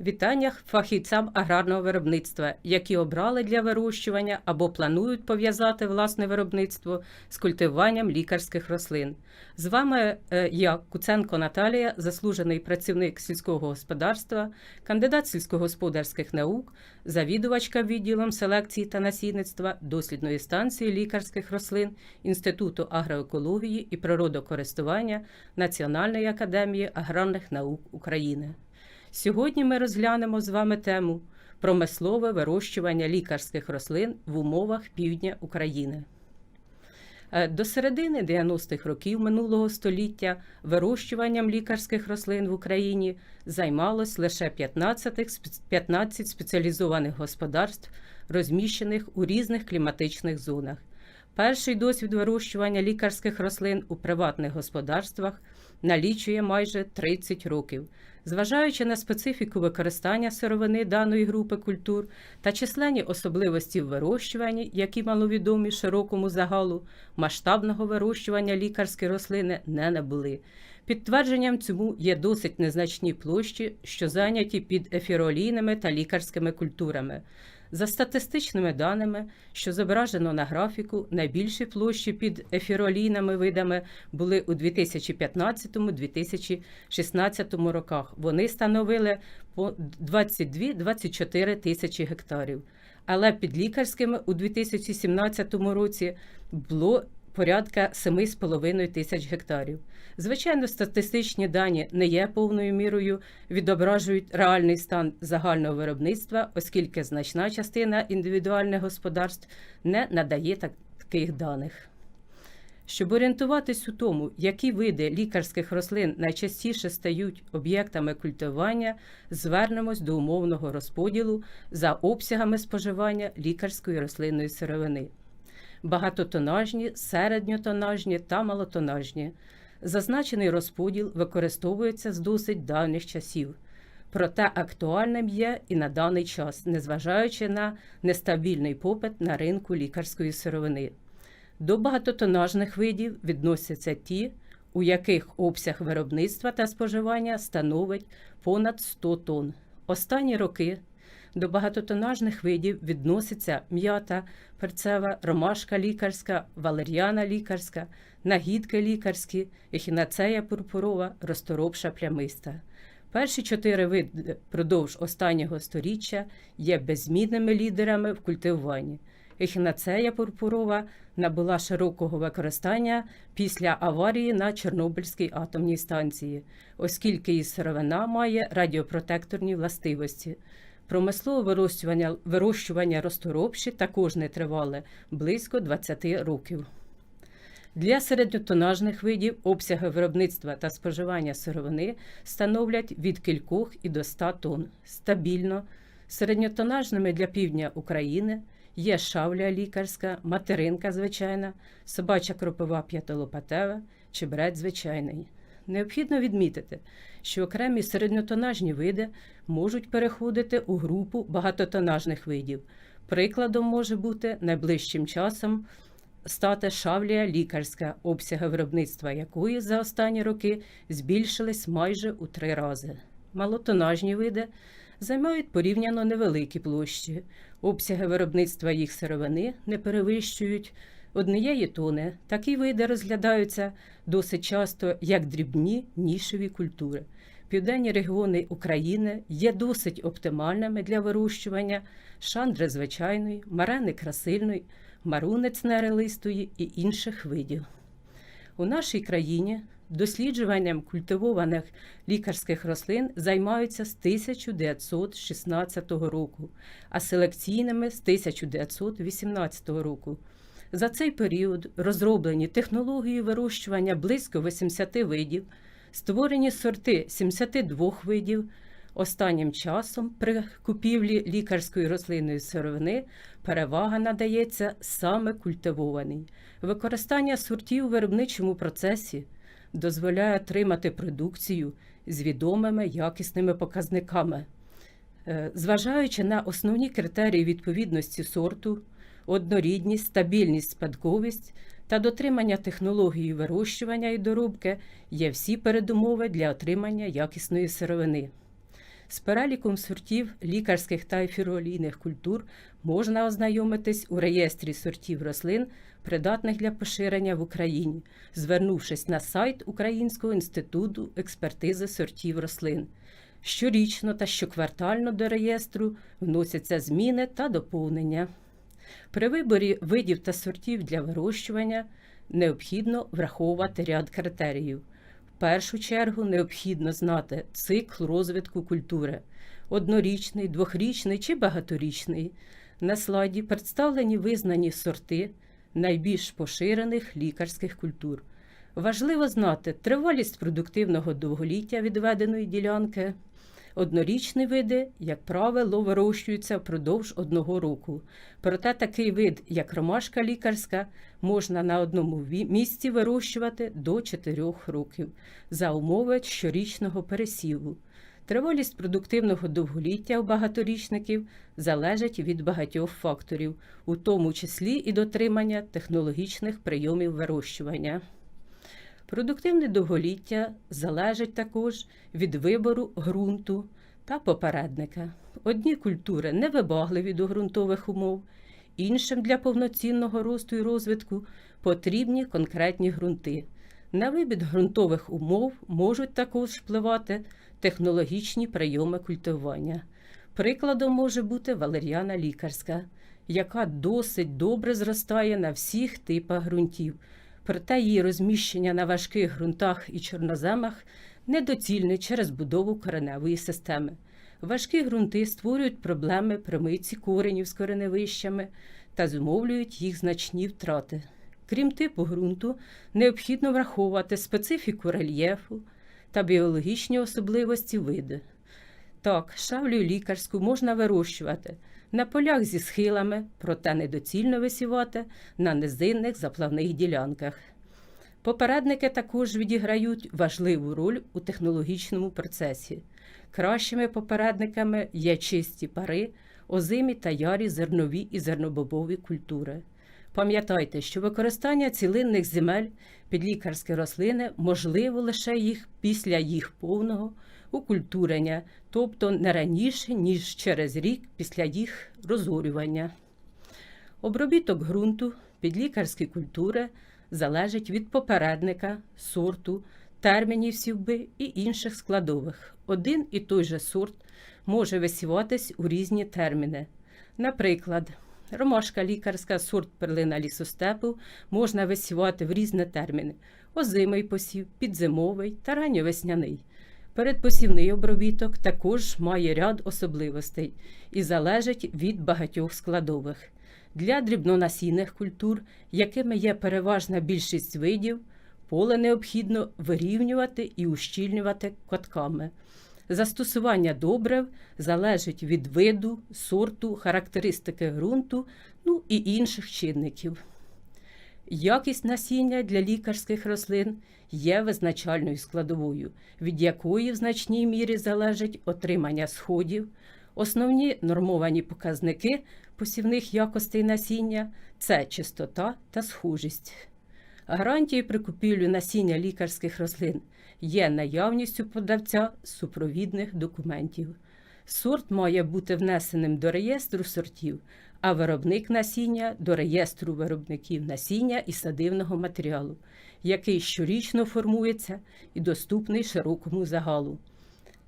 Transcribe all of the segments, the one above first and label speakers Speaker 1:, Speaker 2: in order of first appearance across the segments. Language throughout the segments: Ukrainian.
Speaker 1: Вітання фахівцям аграрного виробництва, які обрали для вирощування або планують пов'язати власне виробництво з культивуванням лікарських рослин. З вами е, я, Куценко Наталія, заслужений працівник сільського господарства, кандидат сільськогосподарських наук, завідувачка відділом селекції та насінництва дослідної станції лікарських рослин Інституту агроекології і природокористування Національної академії аграрних наук України. Сьогодні ми розглянемо з вами тему промислове вирощування лікарських рослин в умовах півдня України. Е, До середини 90-х років минулого століття вирощуванням лікарських рослин в Україні займалось лише 15, 15 спеціалізованих господарств, розміщених у різних кліматичних зонах. Перший досвід вирощування лікарських рослин у приватних господарствах налічує майже 30 років. Зважаючи на специфіку використання сировини даної групи культур та численні особливості в вирощуванні, які маловідомі широкому загалу, масштабного вирощування лікарські рослини не набули. Підтвердженням цьому є досить незначні площі, що зайняті під ефіролійними та лікарськими культурами. За статистичними даними, що зображено на графіку, найбільші площі під ефіролійними видами були у 2015-2016 роках. Вони становили по 22-24 тисячі гектарів. Але під лікарськими у 2017 році було порядка 7,5 тисяч гектарів. Звичайно, статистичні дані не є повною мірою відображують реальний стан загального виробництва, оскільки значна частина індивідуальних господарств не надає таких даних. Щоб орієнтуватись у тому, які види лікарських рослин найчастіше стають об'єктами культивування, звернемось до умовного розподілу за обсягами споживання лікарської рослинної сировини. Багатотонажні, середньотонажні та малотонажні. Зазначений розподіл використовується з досить давніх часів. Проте актуальним є і на даний час, незважаючи на нестабільний попит на ринку лікарської сировини. До багатотонажних видів відносяться ті, у яких обсяг виробництва та споживання становить понад 100 тонн. Останні роки до багатотонажних видів відносяться м'ята, перцева, ромашка лікарська, валер'яна лікарська, нагідки лікарські, ехінацея пурпурова, розторопша плямиста. Перші чотири види продовж останнього сторіччя є беззмінними лідерами в культивуванні. Ехінацея пурпурова набула широкого використання після аварії на Чорнобильській атомній станції, оскільки її сировина має радіопротекторні властивості. Промислове вирощування, вирощування розторопші також не тривале близько 20 років. Для середньотонажних видів обсяги виробництва та споживання сировини становлять від кількох і до 100 тонн. Стабільно середньотонажними для півдня України є шавля лікарська, материнка звичайна, собача кропива п'ятилопатева, чебрець звичайний. Необхідно відмітити, що окремі середньотонажні види можуть переходити у групу багатотонажних видів. Прикладом може бути найближчим часом стати шавлія лікарська, обсяги виробництва якої за останні роки збільшились майже у три рази. Малотонажні види займають порівняно невеликі площі. Обсяги виробництва їх сировини не перевищують однієї тони. Такі види розглядаються досить часто як дрібні нішеві культури. Південні регіони України є досить оптимальними для вирощування шандри звичайної, марени красильної, марунець нерелистої і інших видів. У нашій країні досліджуванням культивованих лікарських рослин займаються з 1916 року, а селекційними з 1918 року. За цей період розроблені технології вирощування близько 80 видів, створені сорти 72 видів. Останнім часом при купівлі лікарської рослинної сировини перевага надається саме культивованій. Використання сортів у виробничому процесі дозволяє отримати продукцію з відомими якісними показниками. Е, Зважаючи на основні критерії відповідності сорту, однорідність, стабільність, спадковість та дотримання технології вирощування і доробки є всі передумови для отримання якісної сировини. З переліком сортів лікарських та ефіроолійних культур можна ознайомитись у реєстрі сортів рослин, придатних для поширення в Україні, звернувшись на сайт Українського інституту експертизи сортів рослин. Щорічно та щоквартально до реєстру вносяться зміни та доповнення. При виборі видів та сортів для вирощування необхідно враховувати ряд критеріїв. В першу чергу необхідно знати цикл розвитку культури однорічний, двохрічний чи багаторічний. На слайді представлені визнані сорти найбільш поширених лікарських культур. Важливо знати тривалість продуктивного довголіття відведеної ділянки. Однорічні види, як правило, вирощуються впродовж одного року. Проте такий вид, як ромашка лікарська, можна на одному місці вирощувати до 4 років за умови щорічного пересіву. Тривалість продуктивного довголіття у багаторічників залежить від багатьох факторів, у тому числі і дотримання технологічних прийомів вирощування. Продуктивне довголіття залежить також від вибору ґрунту та попередника. Одні культури невибагливі до ґрунтових умов, іншим для повноцінного росту і розвитку потрібні конкретні ґрунти. На вибір ґрунтових умов можуть також впливати технологічні прийоми культивування. Прикладом може бути валеріана лікарська, яка досить добре зростає на всіх типах ґрунтів. Проте її розміщення на важких ґрунтах і чорноземах недоцільне через будову кореневої системи. Важкі ґрунти створюють проблеми при митці коренів з кореневищами та зумовлюють їх значні втрати. Крім типу ґрунту, необхідно враховувати специфіку рельєфу та біологічні особливості виду. Так, шавлю лікарську можна вирощувати на полях зі схилами, проте недоцільно висівати на низинних заплавних ділянках. Попередники також відіграють важливу роль у технологічному процесі. Кращими попередниками є чисті пари, озимі та ярі зернові і зернобобові культури. Пам'ятайте, що використання цілинних земель під лікарські рослини можливо лише їх після їх повного укультурення, тобто не раніше, ніж через рік після їх розорювання. Обробіток ґрунту під лікарські культури залежить від попередника, сорту, термінів сівби і інших складових. Один і той же сорт може висіватись у різні терміни. Наприклад, ромашка лікарська, сорт перлина лісостепу можна висівати в різні терміни: озимий посів, підзимовий та ранньовесняний. Передпосівний обробіток також має ряд особливостей і залежить від багатьох складових. Для дрібнонасійних культур, якими є переважна більшість видів, поле необхідно вирівнювати і ущільнювати котками. Застосування добрив залежить від виду, сорту, характеристики ґрунту, ну і інших чинників. Якість насіння для лікарських рослин є визначальною складовою, від якої в значній мірі залежить отримання сходів. Основні нормовані показники посівних якостей насіння це чистота та схожість. Гарантією при купівлі насіння лікарських рослин є наявністю продавця супровідних документів. Сорт має бути внесеним до реєстру сортів, а виробник насіння до реєстру виробників насіння і садивного матеріалу, який щорічно формується і доступний широкому загалу.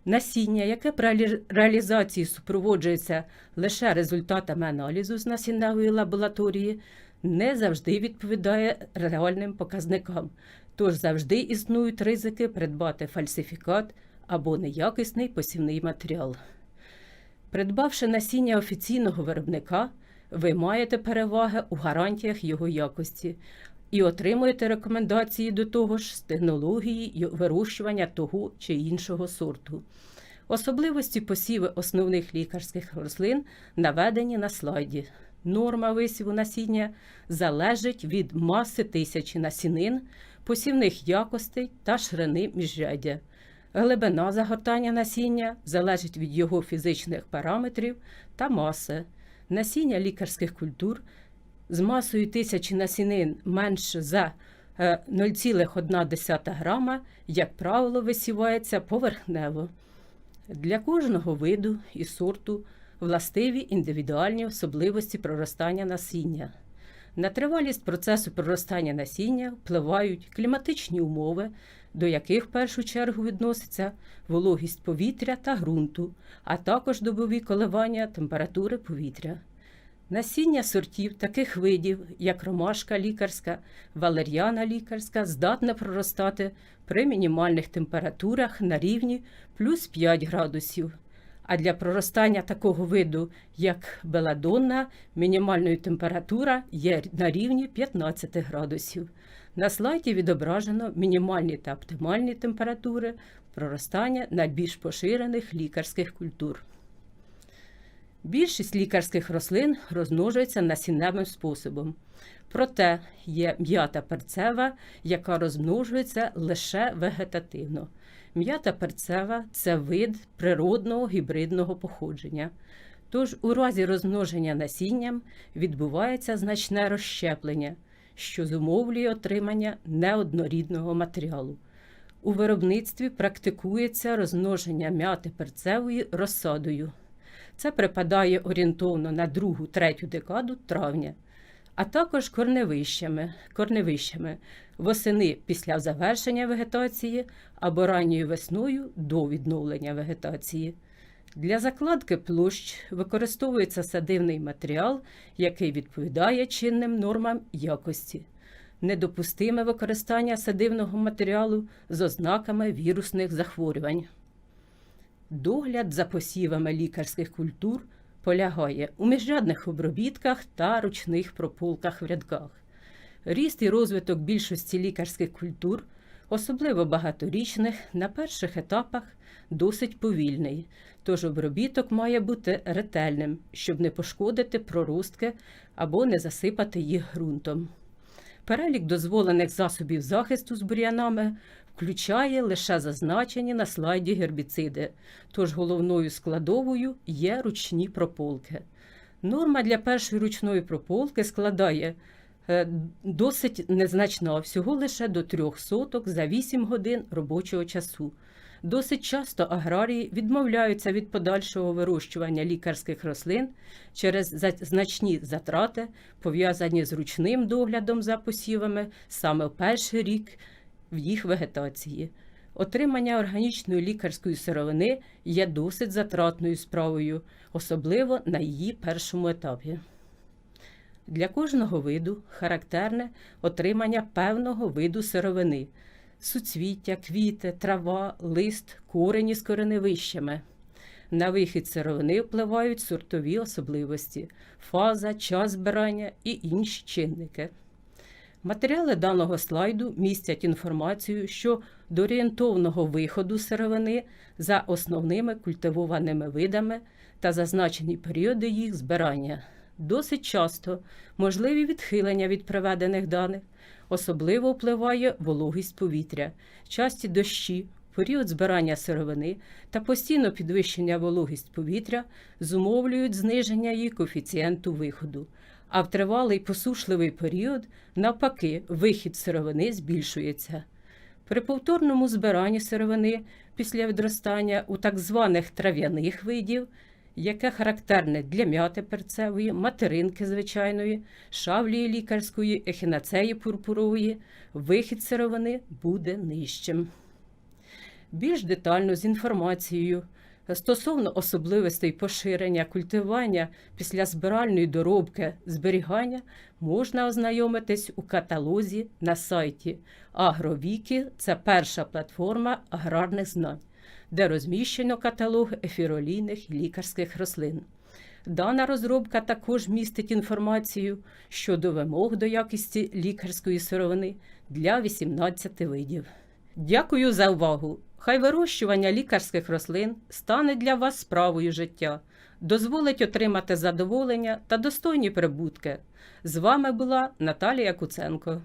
Speaker 1: Насіння, яке при реалізації супроводжується лише результатами аналізу з насінневої лабораторії, не завжди відповідає реальним показникам, тож завжди існують ризики придбати фальсифікат або неякісний посівний матеріал. Придбавши насіння офіційного виробника, ви маєте переваги у гарантіях його якості і отримуєте рекомендації до того ж з технології вирощування того чи іншого сорту. Особливості посіву основних лікарських рослин наведені на слайді. Норма висіву насіння залежить від маси тисячі насінин, посівних якостей та ширини міжряддя. Глибина загортання насіння залежить від його фізичних параметрів та маси. Насіння лікарських культур з масою тисячі насінин менше за е, 0,1 грама, як правило, висівається поверхнево. Для кожного виду і сорту властиві індивідуальні особливості проростання насіння. На тривалість процесу проростання насіння впливають кліматичні умови, до яких в першу чергу відноситься вологість повітря та ґрунту, а також добові коливання температури повітря. Насіння сортів таких видів, як ромашка лікарська, валер'яна лікарська, здатне проростати при мінімальних температурах на рівні плюс 5 градусів. А для проростання такого виду, як беладонна, мінімальна температура є на рівні 15 градусів. На слайді відображено мінімальні та оптимальні температури проростання найбільш поширених лікарських культур. Більшість лікарських рослин розмножується насінневим способом. Проте є м'ята перцева, яка розмножується лише вегетативно. М'ята перцева це вид природного гібридного походження. Тож у разі розмноження насінням відбувається значне розщеплення, що зумовлює отримання неоднорідного матеріалу. У виробництві практикується розмноження м'яти перцевої розсадою. Це припадає орієнтовно на другу-третю декаду травня, а також корневищами, корневищами восени після завершення вегетації або ранньою весною до відновлення вегетації. Для закладки площ використовується садивний матеріал, який відповідає чинним нормам якості. Недопустиме використання садивного матеріалу з ознаками вірусних захворювань. Догляд за посівами лікарських культур полягає у міжрядних обробітках та ручних прополках в рядках. Ріст і розвиток більшості лікарських культур, особливо багаторічних, на перших етапах досить повільний, тож обробіток має бути ретельним, щоб не пошкодити проростки або не засипати їх ґрунтом. Перелік дозволених засобів захисту з бур'янами включає лише зазначені на слайді гербіциди, тож головною складовою є ручні прополки. Норма для першої ручної прополки складає е, досить незначна, всього лише до трьох соток за 8 годин робочого часу. Досить часто аграрії відмовляються від подальшого вирощування лікарських рослин через значні затрати, пов'язані з ручним доглядом за посівами саме в перший рік в їх вегетації. Отримання органічної лікарської сировини є досить затратною справою, особливо на її першому етапі. Для кожного виду характерне отримання певного виду сировини суцвіття, квіти, трава, лист, корені з кореневищами. На вихід сировини впливають сортові особливості, фаза, час збирання і інші чинники. Матеріали даного слайду містять інформацію, що до орієнтовного виходу сировини за основними культивованими видами та зазначені періоди їх збирання. Досить часто можливі відхилення від приведених даних, особливо впливає вологість повітря, часті дощі, період збирання сировини та постійно підвищення вологість повітря зумовлюють зниження її коефіцієнту виходу. А в тривалий посушливий період, навпаки, вихід сировини збільшується. При повторному збиранні сировини після відростання у так званих трав'яних видів, яке характерне для м'яти перцевої, материнки звичайної, шавлії лікарської, ехінацеї пурпурової, вихід сировини буде нижчим. Більш детально з інформацією стосовно особливостей поширення культивання після збиральної доробки зберігання можна ознайомитись у каталозі на сайті Агровіки. Це перша платформа аграрних знань, де розміщено каталог ефіролійних лікарських рослин. Дана розробка також містить інформацію щодо вимог до якості лікарської сировини для 18 видів. Дякую за увагу! Хай вирощування лікарських рослин стане для вас справою життя, дозволить отримати задоволення та достойні прибутки. З вами була Наталія Куценко.